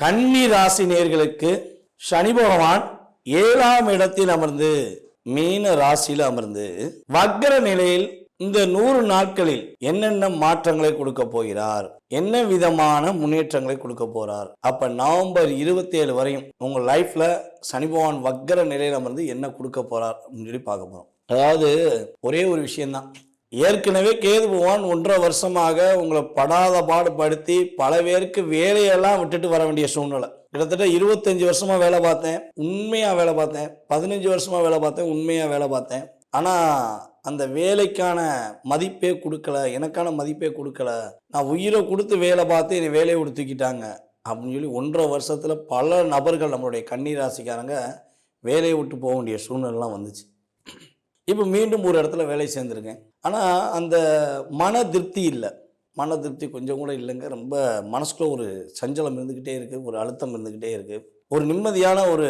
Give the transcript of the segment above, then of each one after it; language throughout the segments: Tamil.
கன்னி ராசி நேர்களுக்கு சனி பகவான் ஏழாம் இடத்தில் அமர்ந்து மீன ராசியில் அமர்ந்து வக்கர நிலையில் இந்த நூறு நாட்களில் என்னென்ன மாற்றங்களை கொடுக்க போகிறார்? என்ன விதமான முன்னேற்றங்களை கொடுக்க போறார்? அப்ப நவம்பர் இருபத்தி ஏழு வரையும் உங்க லைஃப்ல சனி பகவான் வக்கர நிலையில் அமர்ந்து என்ன கொடுக்க போறார் அப்படின்னு சொல்லி பார்க்க போறோம். அதாவது ஒரே ஒரு விஷயம்தான். ஏற்கனவே கேது பகவான் ஒன்றரை வருஷமாக உங்களை படாத பாடுபடுத்தி பல பேருக்கு வேலையெல்லாம் விட்டுட்டு வர வேண்டிய சூழ்நிலை. கிட்டத்தட்ட இருபத்தஞ்சு வருஷமா வேலை பார்த்தேன். உண்மையா வேலை பார்த்தேன். பதினஞ்சு வருஷமா வேலை பார்த்தேன். உண்மையா வேலை பார்த்தேன். ஆனா அந்த வேலைக்கான மதிப்பே கொடுக்கல. எனக்கான மதிப்பே கொடுக்கல. நான் உயிரை கொடுத்து வேலை பார்த்து என்னை வேலையை கொடுத்துக்கிட்டாங்க அப்படின்னு சொல்லி ஒன்றரை வருஷத்துல பல நபர்கள் நம்மளுடைய ராசிக்காரங்க வேலையை விட்டு போக வேண்டிய சூழ்நிலைலாம் வந்துச்சு. இப்போ மீண்டும் ஒரு இடத்துல வேலை சேர்ந்துருக்கேன். ஆனால் அந்த மன திருப்தி இல்லை. மன திருப்தி கொஞ்சம் கூட இல்லைங்க. ரொம்ப மனசுக்குள்ள ஒரு சஞ்சலம் இருந்துக்கிட்டே இருக்குது ஒரு அழுத்தம் இருந்துக்கிட்டே இருக்குது ஒரு நிம்மதியான ஒரு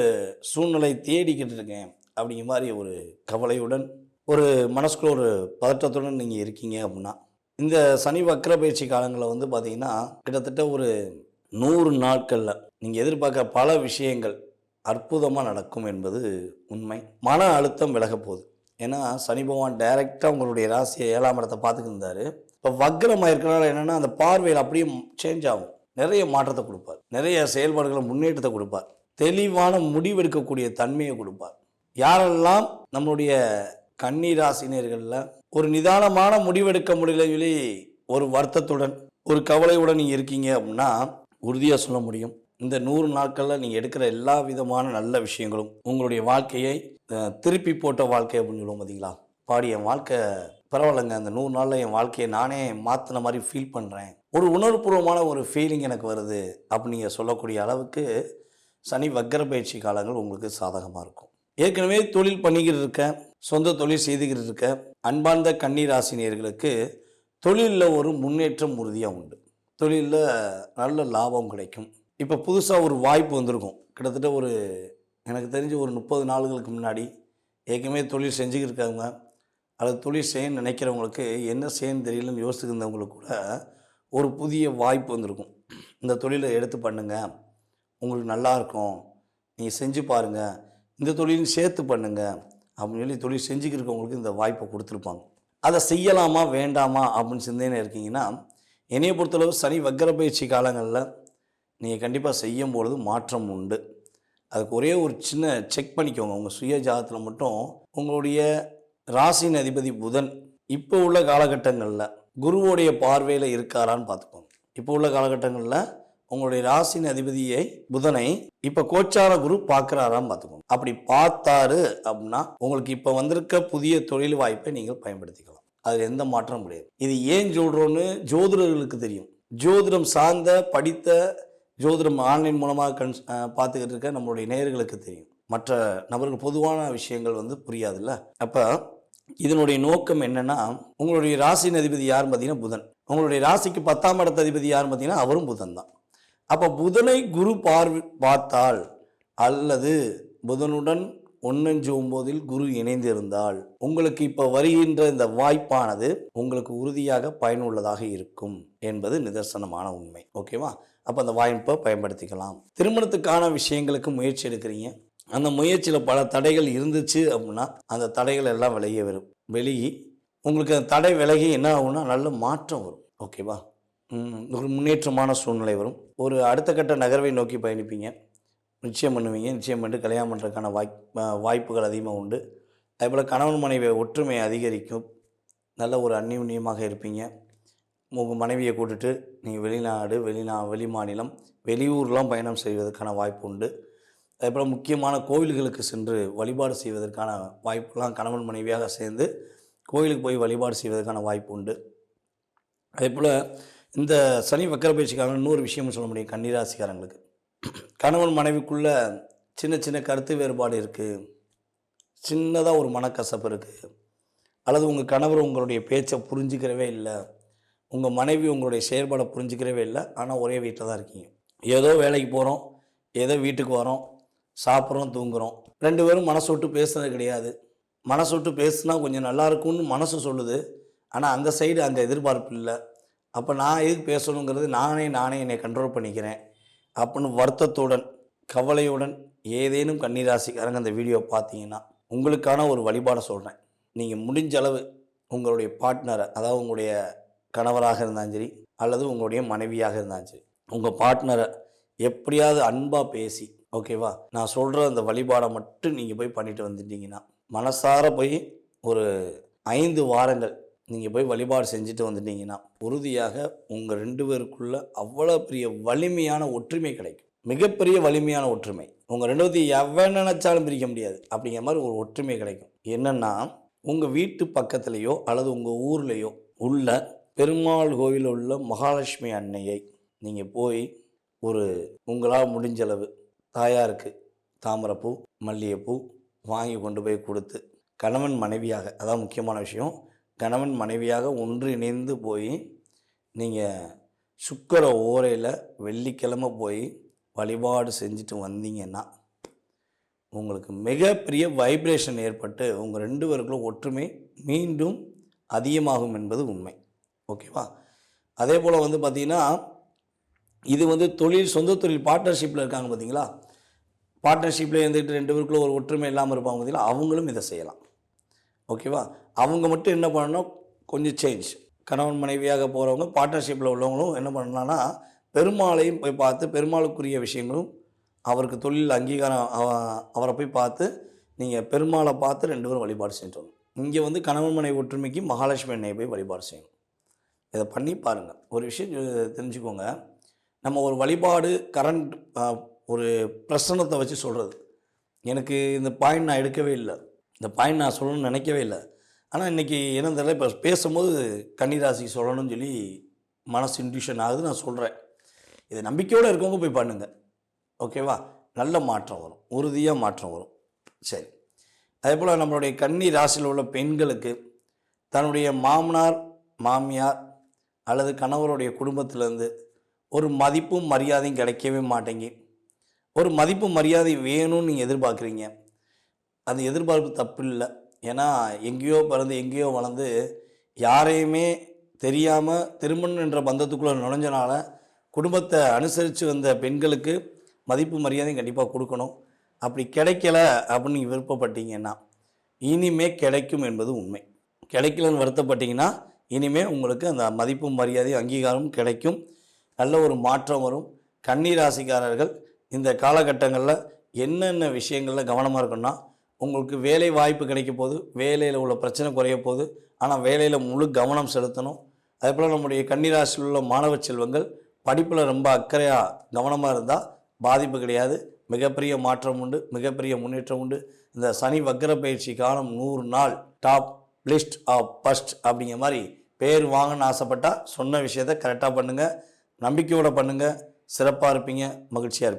சூழ்நிலை தேடிக்கிட்டு இருக்கேன் அப்படிங்கிற மாதிரி ஒரு கவலையுடன் ஒரு மனசுக்குள்ள ஒரு பதற்றத்துடன் நீங்கள் இருக்கீங்க அப்படின்னா இந்த சனி வக்கர பயிற்சி காலங்களில் வந்து பார்த்தீங்கன்னா கிட்டத்தட்ட ஒரு நூறு நாட்களில் நீங்கள் எதிர்பார்க்குற பல விஷயங்கள் அற்புதமாக நடக்கும் என்பது உண்மை. மன அழுத்தம் விலக போகுது. ஏன்னா சனி பகவான் டைரெக்டாக உங்களுடைய ராசியை ஏழாம் இடத்தை பார்த்துக்கிருந்தாரு. இப்போ வக்ரமாக இருக்கிறனால என்னென்னா அந்த பார்வையில் அப்படியே சேஞ்ச் ஆகும். நிறைய மாற்றத்தை கொடுப்பார். நிறைய செயல்பாடுகளை முன்னேற்றத்தை கொடுப்பார். தெளிவான முடிவெடுக்கக்கூடிய தன்மையை கொடுப்பார். யாரெல்லாம் நம்மளுடைய கன்னி ராசினியர்களில் ஒரு நிதானமான முடிவெடுக்க முடியலன்னு சொல்லி ஒரு வருத்தத்துடன் ஒரு கவலையுடன் நீங்கள் இருக்கீங்க அப்படின்னா உறுதியாக சொல்ல முடியும். இந்த நூறு நாட்களில் நீங்கள் எடுக்கிற எல்லா விதமான நல்ல விஷயங்களும் உங்களுடைய வாழ்க்கையை திருப்பி போட்ட வாழ்க்கை அப்படின்னு சொல்லுவோம் பார்த்தீங்களா பாடி என் வாழ்க்கை பரவாயில்லைங்க. அந்த நூறு நாளில் என் வாழ்க்கையை நானே மாற்றின மாதிரி ஃபீல் பண்ணுறேன் ஒரு உணர்வுபூர்வமான ஒரு ஃபீலிங் எனக்கு வருது அப்படின்னு நீங்கள் சொல்லக்கூடிய அளவுக்கு சனி வக்கர பயிற்சி காலங்கள் உங்களுக்கு சாதகமாக இருக்கும். ஏற்கனவே தொழில் பண்ணிக்கிட்டு இருக்க சொந்த தொழில் செய்துக்கிட்டு இருக்க அன்பார்ந்த கன்னிராசினியர்களுக்கு தொழிலில் ஒரு முன்னேற்றம் உறுதியாக உண்டு. தொழிலில் நல்ல லாபம் கிடைக்கும். இப்போ புதுசாக ஒரு வாய்ப்பு வந்திருக்கும். கிட்டத்தட்ட ஒரு எனக்கு தெரிஞ்சு ஒரு முப்பது நாளுகளுக்கு முன்னாடி ஏற்கனவே தொழில் செஞ்சுக்கிட்டு இருக்காங்க அல்லது தொழில் செய்யணும்னு நினைக்கிறவங்களுக்கு என்ன செய்யணும் தெரியலன்னு யோசிச்சுருந்தவங்களுக்கு கூட ஒரு புதிய வாய்ப்பு வந்திருக்கும். இந்த தொழிலை எடுத்து பண்ணுங்கள் உங்களுக்கு நல்லாயிருக்கும் நீங்கள் செஞ்சு பாருங்கள் இந்த தொழிலும் சேர்த்து பண்ணுங்கள் அப்படின்னு சொல்லி தொழில் செஞ்சுக்கிட்டு இருக்கவங்களுக்கு இந்த வாய்ப்பை கொடுத்துருப்பாங்க. அதை செய்யலாமா வேண்டாமா அப்படின்னு சிந்தனை இருக்கீங்கன்னா என்னைய பொறுத்தளவு சனி வக்கர பயிற்சி காலங்களில் நீங்கள் கண்டிப்பாக செய்யும் பொழுது மாற்றம் உண்டு. அதுக்கு ஒரே ஒரு சின்ன செக் பண்ணிக்கோங்க. உங்கள் சுய ஜாதத்தில் மட்டும் உங்களுடைய ராசியின் அதிபதி புதன் இப்போ உள்ள காலகட்டங்களில் குருவோடைய பார்வையில் இருக்காரான்னு பார்த்துக்கோங்க. இப்போ உள்ள காலகட்டங்களில் உங்களுடைய ராசியின் அதிபதியை புதனை இப்போ கோச்சார குரு பார்க்குறாரான்னு பார்த்துக்கோங்க. அப்படி பார்த்தாரு அப்படின்னா உங்களுக்கு இப்போ வந்திருக்க புதிய தொழில் வாய்ப்பை நீங்கள் பயன்படுத்திக்கலாம். அதில் எந்த மாற்றமும் கிடையாது. இது ஏன் சொல்கிறோன்னு ஜோதிடர்களுக்கு தெரியும். ஜோதிடம் சார்ந்த படித்த ஜோதிடம் ஆன்லைன் மூலமாக கண் பார்த்துக்கிட்டு இருக்க நம்மளுடைய நேயர்களுக்கு தெரியும். மற்ற நபர்கள் பொதுவான விஷயங்கள் வந்து புரியாதுல்ல? அப்போ இதனுடைய நோக்கம் என்னன்னா உங்களுடைய ராசியின் அதிபதி யாருன்னு பார்த்தீங்கன்னா புதன். உங்களுடைய ராசிக்கு பத்தாம் இடத்த அதிபதி யாருன்னு பார்த்தீங்கன்னா அவரும் புதன் தான். அப்போ புதனை குரு பார்வை பார்த்தால் அல்லது புதனுடன் ஒன்னஞ்சு ஒம்போதில் குரு இணைந்திருந்தால் உங்களுக்கு இப்போ வருகின்ற இந்த வாய்ப்பானது உங்களுக்கு உறுதியாக பயனுள்ளதாக இருக்கும் என்பது நிதர்சனமான உண்மை. ஓகேவா? அப்போ அந்த வாய்ப்பை பயன்படுத்திக்கலாம். திருமணத்துக்கான விஷயங்களுக்கு முயற்சி எடுக்கிறீங்க. அந்த முயற்சியில் பல தடைகள் இருந்துச்சு அப்படின்னா அந்த தடைகள் எல்லாம் விலகி வரும். வெளியே உங்களுக்கு அந்த தடை விலகி என்ன ஆகும்னா நல்ல மாற்றம் வரும். ஓகேவா ஒரு முன்னேற்றமான சூழ்நிலை வரும். ஒரு அடுத்த கட்ட நகர்வை நோக்கி பயணிப்பீங்க. நிச்சயம் பண்ணுவீங்க. நிச்சயம் பண்ணிட்டு கல்யாணம் பண்ணுறதுக்கான வாய் வாய்ப்புகள் அதிகமாக உண்டு. அதேபோல் கணவன் மனைவி ஒற்றுமை அதிகரிக்கும். நல்ல ஒரு அந்நியுன்யமாக இருப்பீங்க. உங்கள் மனைவியை கூட்டுட்டு நீங்கள் வெளிநாடு வெளிநா வெளி மாநிலம் வெளியூர்லாம் பயணம் செய்வதற்கான வாய்ப்பு உண்டு. அதேபோல் முக்கியமான கோவில்களுக்கு சென்று வழிபாடு செய்வதற்கான வாய்ப்புலாம் கணவன் மனைவியாக சேர்ந்து கோயிலுக்கு போய் வழிபாடு செய்வதற்கான வாய்ப்பு உண்டு. அதே போல் இந்த சனி வக்கர பயிற்சிக்காரங்க இன்னொரு விஷயமும் சொல்ல முடியும் கன்னிராசிக்காரங்களுக்கு. கணவன் மனைவிக்குள்ள சின்ன சின்ன கருத்து வேறுபாடு இருக்குது சின்னதாக ஒரு மனக்கசப்பு இருக்குது அல்லது உங்கள் கணவர் உங்களுடைய பேச்சை புரிஞ்சுக்கிறவே இல்லை. உங்கள் மனைவி உங்களுடைய செயல்பாடை புரிஞ்சுக்கிறவே இல்லை. ஆனால் ஒரே வீட்டில் தான் இருக்கீங்க. ஏதோ வேலைக்கு போகிறோம் ஏதோ வீட்டுக்கு வரோம் சாப்பிட்றோம் தூங்குறோம். ரெண்டு பேரும் மனசு விட்டு பேசுனது கிடையாது. மனசு விட்டு பேசுனா கொஞ்சம் நல்லாயிருக்கும்னு மனசு சொல்லுது. ஆனால் அந்த சைடு அந்த எதிர்பார்ப்பு இல்லை. அப்போ நான் எதுக்கு பேசணுங்கிறது நானே நானே என்னை கண்ட்ரோல் பண்ணிக்கிறேன். அப்படின்னு வருத்தத்துடன் கவலையுடன் ஏதேனும் கன்னிராசிக்காரங்க அந்த வீடியோ பார்த்தீங்கன்னா உங்களுக்கான ஒரு வழிபாடை சொல்கிறேன் நீங்கள் முடிஞ்ச அளவு உங்களுடைய பார்ட்னரை அதாவது உங்களுடைய கணவராக இருந்தாலும் சரி அல்லது உங்களுடைய மனைவியாக இருந்தாலும் சரி உங்கள் பார்ட்னரை எப்படியாவது அன்பாக பேசி ஓகேவா நான் சொல்கிற அந்த வழிபாடை மட்டும் நீங்கள் போய் பண்ணிட்டு வந்துட்டீங்கன்னா மனசார போய் ஒரு ஐந்து வாரங்கள் நீங்கள் போய் வழிபாடு செஞ்சுட்டு வந்துட்டீங்கன்னா உறுதியாக உங்கள் ரெண்டு பேருக்குள்ள அவ்வளோ பெரிய வலிமையான ஒற்றுமை கிடைக்கும். மிகப்பெரிய வலிமையான ஒற்றுமை. உங்கள் ரெண்டு பேர்த்தையும் எவன் நினைச்சாலும் பிரிக்க முடியாது. அப்படிங்கிற மாதிரி ஒரு ஒற்றுமை கிடைக்கும். என்னென்னா உங்கள் வீட்டு பக்கத்துலேயோ அல்லது உங்கள் ஊர்லேயோ உள்ள பெருமாள் கோயிலில் உள்ள மகாலட்சுமி அன்னையை நீங்கள் போய் ஒரு உங்களால் முடிஞ்ச அளவு தாயாருக்கு தாமரைப்பூ மல்லிகைப்பூ வாங்கி கொண்டு போய் கொடுத்து கணவன் மனைவியாக அதான் முக்கியமான விஷயம் கணவன் மனைவியாக ஒன்று இணைந்து போய் நீங்கள் சுக்கர ஓரையில் வெள்ளிக்கிழமை போய் வழிபாடு செஞ்சுட்டு வந்தீங்கன்னா உங்களுக்கு மிகப்பெரிய வைப்ரேஷன் ஏற்பட்டு உங்கள் ரெண்டு பேருக்குள்ள ஒற்றுமை மீண்டும் அதிகமாகும் என்பது உண்மை. ஓகேவா? அதே போல் வந்து பார்த்திங்கன்னா இது வந்து தொழில் சொந்த தொழில் பார்ட்னர்ஷிப்பில் இருக்காங்க பார்த்தீங்களா பார்ட்னர்ஷிப்பில் இருந்துட்டு ரெண்டு பேருக்குள்ள ஒரு ஒற்றுமை இல்லாமல் இருப்பாங்க பார்த்தீங்களா அவங்களும் இதை செய்யலாம். ஓகேவா? அவங்க மட்டும் என்ன பண்ணணும்? கொஞ்சம் சேஞ்ச் கணவன் மனைவியாக போகிறவங்க பார்ட்னர்ஷிப்பில் உள்ளவங்களும் என்ன பண்ணலாம்னா பெருமாளையும் போய் பார்த்து பெருமாளுக்குரிய விஷயங்களும் அவருக்கு தொழில் அங்கீகாரம் அவரை போய் பார்த்து நீங்கள் பெருமாளை பார்த்து ரெண்டு பேரும் வழிபாடு செஞ்சுட்டு வரணும் இங்கே வந்து கணவன் மனைவி ஒற்றுமைக்கு மகாலட்சுமி அன்னையை போய் வழிபாடு செய்யணும். இதை பண்ணி பாருங்கள் ஒரு விஷயம் தெரிஞ்சுக்கோங்க. நம்ம ஒரு வழிபாடு கரண்ட் ஒரு பிரசனத்தை வச்சு சொல்கிறது எனக்கு இந்த பாயிண்ட் நான் எடுக்கவே இல்லை. இந்த பாயிண்ட் நான் சொல்லணும்னு நினைக்கவே இல்லை. ஆனால் இன்றைக்கி என்ன தெரியல இப்போ பேசும்போது கன்னிராசிக்கு சொல்லணும்னு சொல்லி மனசு இன்ட்யூஷன் ஆகுது நான் சொல்கிறேன் இதை நம்பிக்கையோடு இருக்கவங்க போய் பண்ணுங்கள் ஓகேவா நல்ல மாற்றம் வரும். உறுதியாக மாற்றம் வரும். சரி. அதே போல் நம்மளுடைய கன்னி ராசியில் உள்ள பெண்களுக்கு தன்னுடைய மாமனார் மாமியார் அல்லது கணவருடைய குடும்பத்திலேருந்து ஒரு மதிப்பும் மரியாதையும் கிடைக்கவே மாட்டேங்கி. ஒரு மதிப்பு மரியாதை வேணும்னு நீங்கள் எதிர்பார்க்குறீங்க. அது எதிர்பார்ப்பு தப்பு இல்லை ஏன்னா எங்கேயோ பிறந்து எங்கேயோ வளர்ந்து யாரையுமே தெரியாமல் திருமணம் என்ற பந்தத்துக்குள்ளே நுழைஞ்சனால குடும்பத்தை அனுசரித்து வந்த பெண்களுக்கு மதிப்பு மரியாதையும் கண்டிப்பாக கொடுக்கணும். அப்படி கிடைக்கல அப்படின்னு நீங்கள் விருப்பப்பட்டீங்கன்னா இனிமே கிடைக்கும் என்பது உண்மை. கிடைக்கலன்னு வருத்தப்பட்டீங்கன்னா இனிமே உங்களுக்கு அந்த மதிப்பு மரியாதை அங்கீகாரம் கிடைக்கும். நல்ல ஒரு மாற்றம் வரும். கன்னிராசிக்காரர்கள் இந்த காலகட்டங்களில் என்னென்ன விஷயங்களில் கவனமாக இருக்குன்னா உங்களுக்கு வேலை வாய்ப்பு கிடைக்க போகுது. வேலையில் உள்ள பிரச்சனை குறைய போகுது. ஆனால் வேலையில் முழு கவனம் செலுத்தணும். அதே போல் நம்முடைய கன்னிராசியில் உள்ள மாணவ செல்வங்கள் படிப்பில் ரொம்ப அக்கறையாக கவனமாக இருந்தால் பாதிப்பு கிடையாது. மிகப்பெரிய மாற்றம் உண்டு. மிகப்பெரிய முன்னேற்றம் உண்டு. இந்த சனி வக்கர பயிற்சி காலம் நூறு நாள் டாப் லிஸ்ட் ஆஃப் ஃபஸ்ட் அப்படிங்கிற மாதிரி பேர் வாங்கன்னு ஆசைப்பட்டால் சொன்ன விஷயத்த கரெக்டாக பண்ணுங்கள் நம்பிக்கையோடு பண்ணுங்கள் சிறப்பாக இருப்பீங்க. மகிழ்ச்சியாக இருப்பீங்க.